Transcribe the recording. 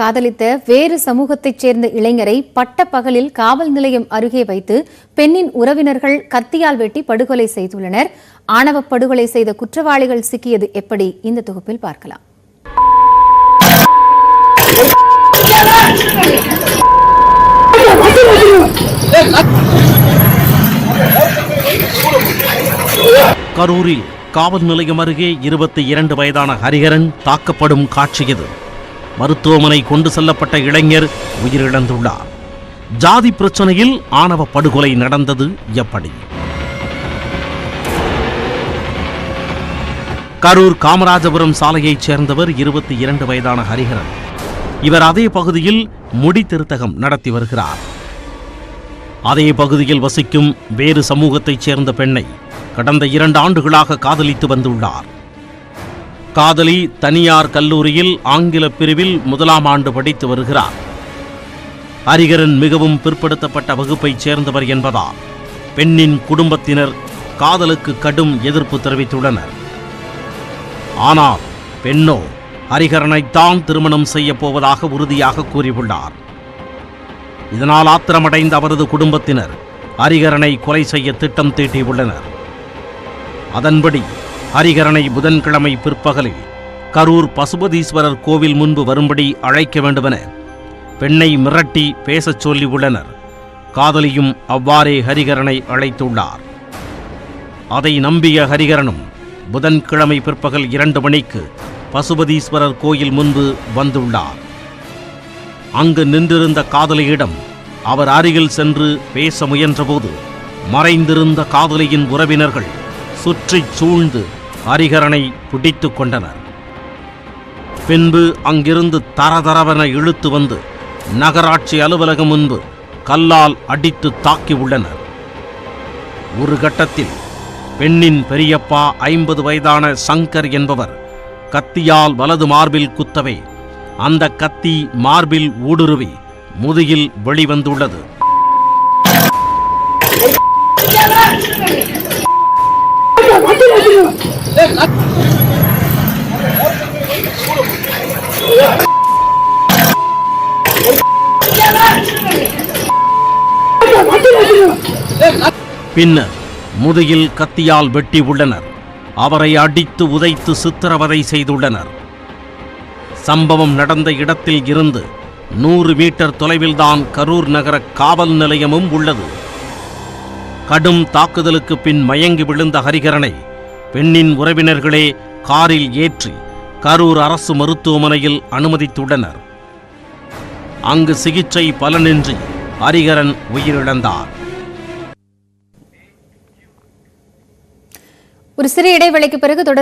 காதலித்த வேறு சமூகத்தைச் சேர்ந்த இளைஞரை பட்ட பகலில் காவல் நிலையம் அருகே வைத்து பெண்ணின் உறவினர்கள் கத்தியால் வெட்டி படுகொலை செய்துள்ளனர். ஆணவ படுகொலை செய்த குற்றவாளிகள் சிக்கியது எப்படி? இந்த தொகுப்பில் பார்க்கலாம். கரூரில் காவல் நிலையம் அருகே இருபத்தி இரண்டு வயதான ஹரிஹரன் தாக்கப்படும் காட்சி இது. மருத்துவமனை கொண்டு செல்லப்பட்ட இளைஞர் உயிரிழந்துள்ளார். ஜாதி பிரச்சனையில் ஆணவ படுகொலை நடந்தது எப்படி? கரூர் காமராஜபுரம் சாலையைச் சேர்ந்தவர் இருபத்தி இரண்டு வயதான ஹரிஹரன். இவர் அதே பகுதியில் முடி திருத்தகம் நடத்தி வருகிறார். அதே பகுதியில் வசிக்கும் வேறு சமூகத்தைச் சேர்ந்த பெண்ணை கடந்த இரண்டு ஆண்டுகளாக காதலித்து வந்துள்ளார். காதலி தனியார் கல்லூரியில் ஆங்கில பிரிவில் முதலாம் ஆண்டு படித்து வருகிறார். ஹரிகரன் மிகவும் பிற்படுத்தப்பட்ட வகுப்பைச் சேர்ந்தவர் என்பதால் பெண்ணின் குடும்பத்தினர் காதலுக்கு கடும் எதிர்ப்பு தெரிவித்துள்ளனர். ஆனால் பெண்ணோ ஹரிகரனைத்தான் திருமணம் செய்யப் போவதாக உறுதியாக கூறியுள்ளார். இதனால் ஆத்திரமடைந்த அவரது குடும்பத்தினர் ஹரிகரனை கொலை செய்ய திட்டம் தீட்டியுள்ளனர். அதன்படி ஹரிகரனை புதன்கிழமை பிற்பகலில் கரூர் பசுபதீஸ்வரர் கோவில் முன்பு வரும்படி அழைக்க வேண்டுமென பெண்ணை மிரட்டி பேசச் சொல்லியுள்ளனர் காதலியும் அவ்வாறே ஹரிகரனை அழைத்துள்ளார். அதை நம்பிய ஹரிகரனும் புதன்கிழமை பிற்பகல் இரண்டு மணிக்கு பசுபதீஸ்வரர் கோயில் முன்பு வந்துள்ளார். அங்கு நின்றிருந்த காதலியிடம் அவர் அருகில் சென்று பேச முயன்றபோது மறைந்திருந்த காதலியின் உறவினர்கள் சுற்றிச் சூழ்ந்து ஹரிகரனை பிடித்துக் கொண்டனர். பின்பு அங்கிருந்து தரதரவென இழுத்து வந்து நகராட்சி அலுவலகம் முன்பு கல்லால் அடித்து தாக்கி உள்ளனர். ஒரு கட்டத்தில் பெண்ணின் பெரியப்பா ஐம்பது வயதான சங்கர் என்பவர் கத்தியால் வலது மார்பில் குத்தவே அந்த கத்தி மார்பில் ஊடுருவி முதுகில் வெளிவந்துள்ளது. பின்னர் முதுகில் கத்தியால் வெட்டி உள்ளனர். அவரை அடித்து உதைத்து சித்திரவதை செய்துள்ளனர். சம்பவம் நடந்த இடத்தில் இருந்து நூறு மீட்டர் தொலைவில்தான் கரூர் நகர காவல் நிலையமும் உள்ளது. கடும் தாக்குதலுக்கு பின் மயங்கி விழுந்த ஹரிகரனை பெண்ணின் உறவினர்களே காரில் ஏற்றி கரூர் அரசு மருத்துவமனையில் அனுமதித்துள்ளனர். அங்கு சிகிச்சை பலனின்றி ஹரிகரன் உயிரிழந்தார். ஒரு சிறிய இடைவெளிக்கு பிறகு தொடர்